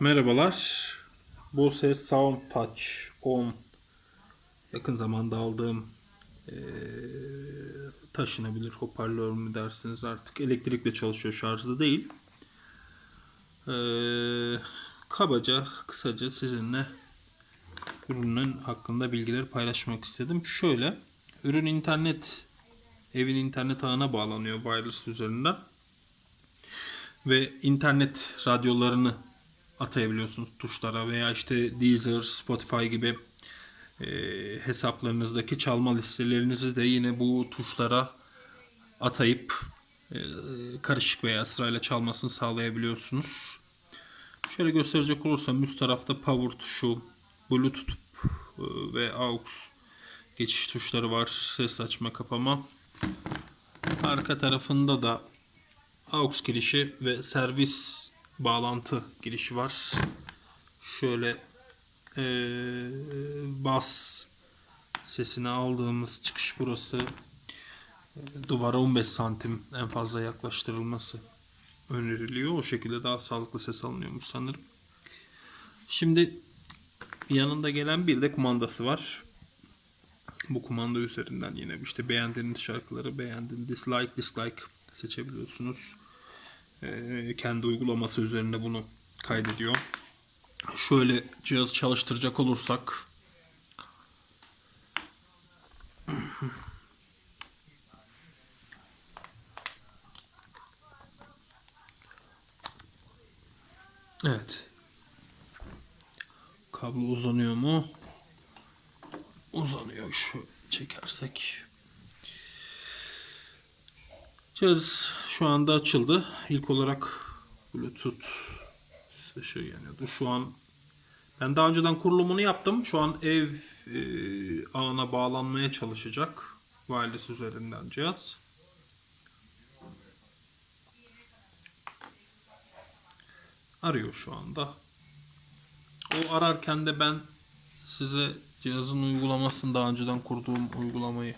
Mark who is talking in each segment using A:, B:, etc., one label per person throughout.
A: Merhabalar. Bose Sound Touch 10 yakın zamanda aldığım eee, taşınabilir hoparlör mü dersiniz artık elektrikle çalışıyor şarjlı değil. Eee, kabaca kısaca sizinle ürünün hakkında bilgileri paylaşmak istedim. Şöyle ürün internet evin internet ağına bağlanıyor wireless üzerinden ve internet radyolarını atayabiliyorsunuz tuşlara veya işte Deezer, Spotify gibi e, hesaplarınızdaki çalma listelerinizi de yine bu tuşlara atayıp e, karışık veya sırayla çalmasını sağlayabiliyorsunuz. Şöyle gösterecek olursam üst tarafta power tuşu, bluetooth e, ve aux geçiş tuşları var. Ses açma kapama. Arka tarafında da aux girişi ve servis bağlantı girişi var. Şöyle eee bas sesini aldığımız çıkış burası. Duvara 15 santim en fazla yaklaştırılması öneriliyor. O şekilde daha sağlıklı ses alınıyormuş sanırım. Şimdi yanında gelen bir de kumandası var. Bu kumanda üzerinden yine işte beğendiğiniz şarkıları beğendiğiniz dislike dislike seçebiliyorsunuz. Ee, kendi uygulaması üzerinde bunu kaydediyor. Şöyle cihaz çalıştıracak olursak Evet. Kablo uzanıyor mu? Uzanıyor. Şu çekersek. Cihaz şu anda açıldı. İlk olarak Bluetooth ışığı yanıyordu. Şu an ben daha önceden kurulumunu yaptım. Şu an ev e, ağına bağlanmaya çalışacak. Wireless üzerinden cihaz. Arıyor şu anda. O ararken de ben size cihazın uygulamasını daha önceden kurduğum uygulamayı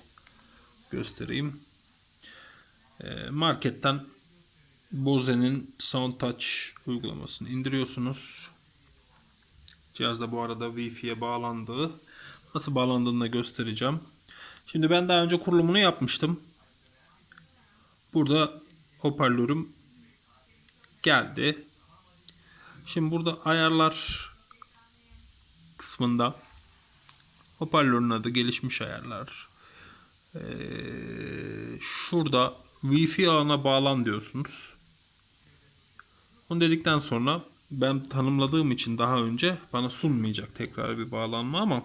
A: göstereyim. E, marketten Bose'nin Sound Touch uygulamasını indiriyorsunuz. Cihaz da bu arada Wi-Fi'ye bağlandığı. Nasıl bağlandığını da göstereceğim. Şimdi ben daha önce kurulumunu yapmıştım. Burada hoparlörüm geldi. Şimdi burada ayarlar kısmında hoparlörün adı gelişmiş ayarlar. Ee, şurada Wi-Fi ağına bağlan diyorsunuz. Onu dedikten sonra ben tanımladığım için daha önce bana sunmayacak tekrar bir bağlanma ama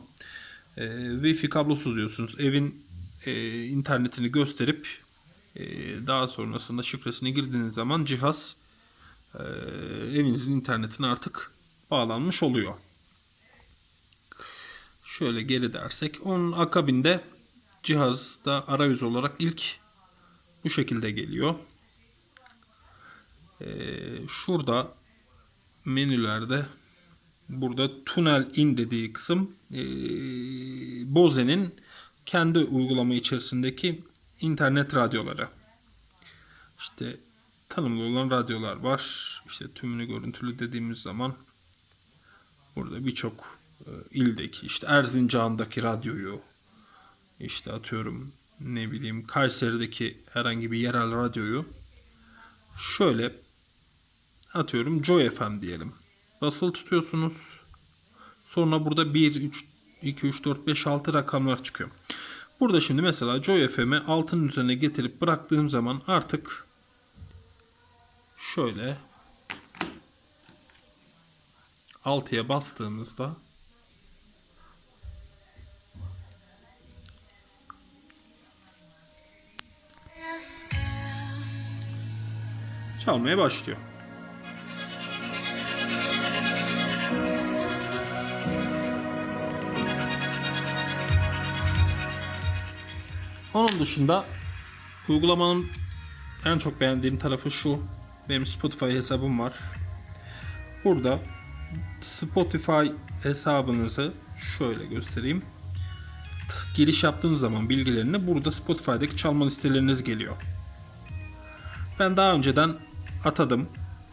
A: e, Wi-Fi kablosuz diyorsunuz. Evin e, internetini gösterip e, daha sonrasında şifresini girdiğiniz zaman cihaz e, evinizin internetine artık bağlanmış oluyor. Şöyle geri dersek onun akabinde cihazda arayüz olarak ilk bu şekilde geliyor. Ee, şurada menülerde burada tunnel in dediği kısım ee, Bose'nin kendi uygulama içerisindeki internet radyoları. İşte tanımlı olan radyolar var. İşte tümünü görüntülü dediğimiz zaman burada birçok e, ildeki işte Erzincan'daki radyoyu işte atıyorum ne bileyim Kayseri'deki herhangi bir yerel radyoyu şöyle atıyorum Joy FM diyelim. Basılı tutuyorsunuz. Sonra burada 1, 3, 2, 3, 4, 5, 6 rakamlar çıkıyor. Burada şimdi mesela Joy FM'i altının üzerine getirip bıraktığım zaman artık şöyle 6'ya bastığımızda çalmaya başlıyor. Onun dışında uygulamanın en çok beğendiğim tarafı şu. Benim Spotify hesabım var. Burada Spotify hesabınızı şöyle göstereyim. Giriş yaptığınız zaman bilgilerini burada Spotify'daki çalma listeleriniz geliyor. Ben daha önceden atadım.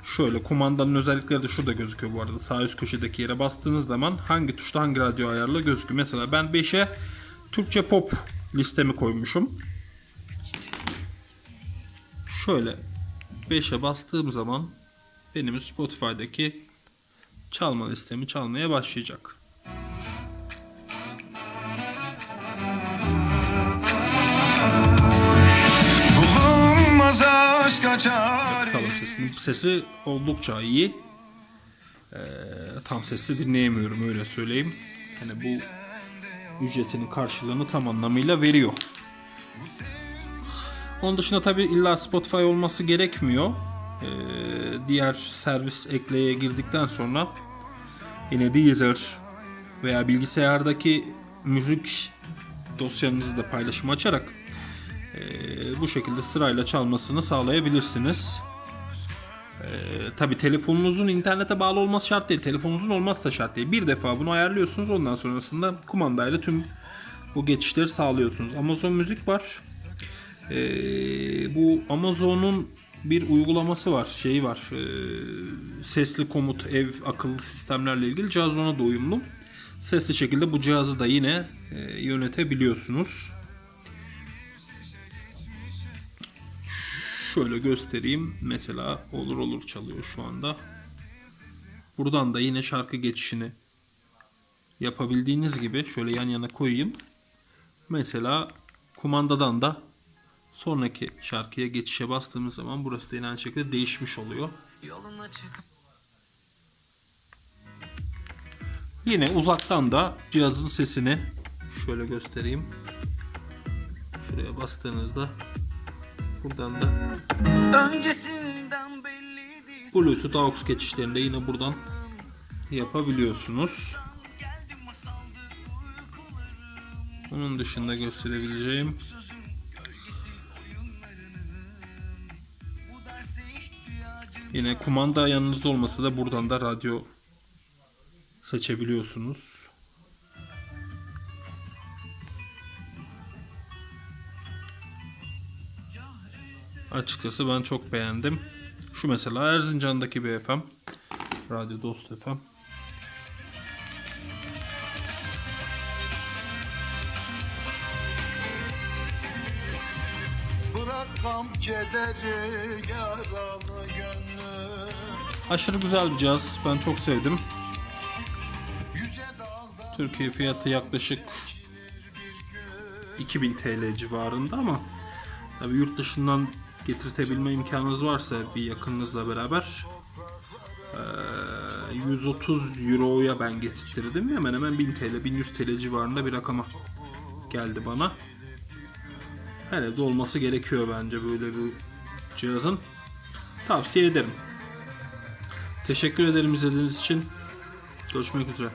A: Şöyle kumandanın özellikleri de şurada gözüküyor bu arada. Sağ üst köşedeki yere bastığınız zaman hangi tuşta hangi radyo ayarlı gözüküyor. Mesela ben 5'e Türkçe pop listemi koymuşum. Şöyle 5'e bastığım zaman benim Spotify'daki çalma listemi çalmaya başlayacak.
B: Bulunmaz aşk açar
A: sesi oldukça iyi. Ee, tam sesle dinleyemiyorum öyle söyleyeyim. Hani bu ücretinin karşılığını tam anlamıyla veriyor. Onun dışında tabi illa Spotify olması gerekmiyor. Ee, diğer servis ekleye girdikten sonra yine Deezer veya bilgisayardaki müzik dosyanızı da paylaşım açarak ee, bu şekilde sırayla çalmasını sağlayabilirsiniz. Tabi telefonunuzun internete bağlı olması şart değil. Telefonunuzun olmazsa da şart değil. Bir defa bunu ayarlıyorsunuz. Ondan sonrasında kumandayla tüm bu geçişleri sağlıyorsunuz. Amazon Müzik var. Ee, bu Amazon'un bir uygulaması var. Şeyi var. Ee, sesli komut, ev akıllı sistemlerle ilgili cihaz ona da uyumlu. Sesli şekilde bu cihazı da yine e, yönetebiliyorsunuz. Şöyle göstereyim. Mesela olur olur çalıyor şu anda. Buradan da yine şarkı geçişini yapabildiğiniz gibi şöyle yan yana koyayım. Mesela kumandadan da sonraki şarkıya geçişe bastığımız zaman burası da yine aynı şekilde değişmiş oluyor. Yine uzaktan da cihazın sesini şöyle göstereyim. Şuraya bastığınızda buradan da
B: öncesinden belliydi
A: Bluetooth AUX geçişlerini de yine buradan yapabiliyorsunuz. Onun dışında gösterebileceğim Yine kumanda yanınızda olmasa da buradan da radyo seçebiliyorsunuz. Açıkçası ben çok beğendim. Şu mesela Erzincan'daki bir FM. Radyo Dost FM.
B: Bırakmam kederi yaralı gönlüm
A: Aşırı güzel bir cihaz. Ben çok sevdim. Türkiye fiyatı yaklaşık 2000 TL civarında ama tabii yurt dışından getirtebilme imkanınız varsa bir yakınınızla beraber eee, 130 Euro'ya ben getirttirdim. Hemen hemen 1000 TL, 1100 TL civarında bir rakama geldi bana. Her evde olması gerekiyor bence böyle bir cihazın. Tavsiye ederim. Teşekkür ederim izlediğiniz için. Görüşmek üzere.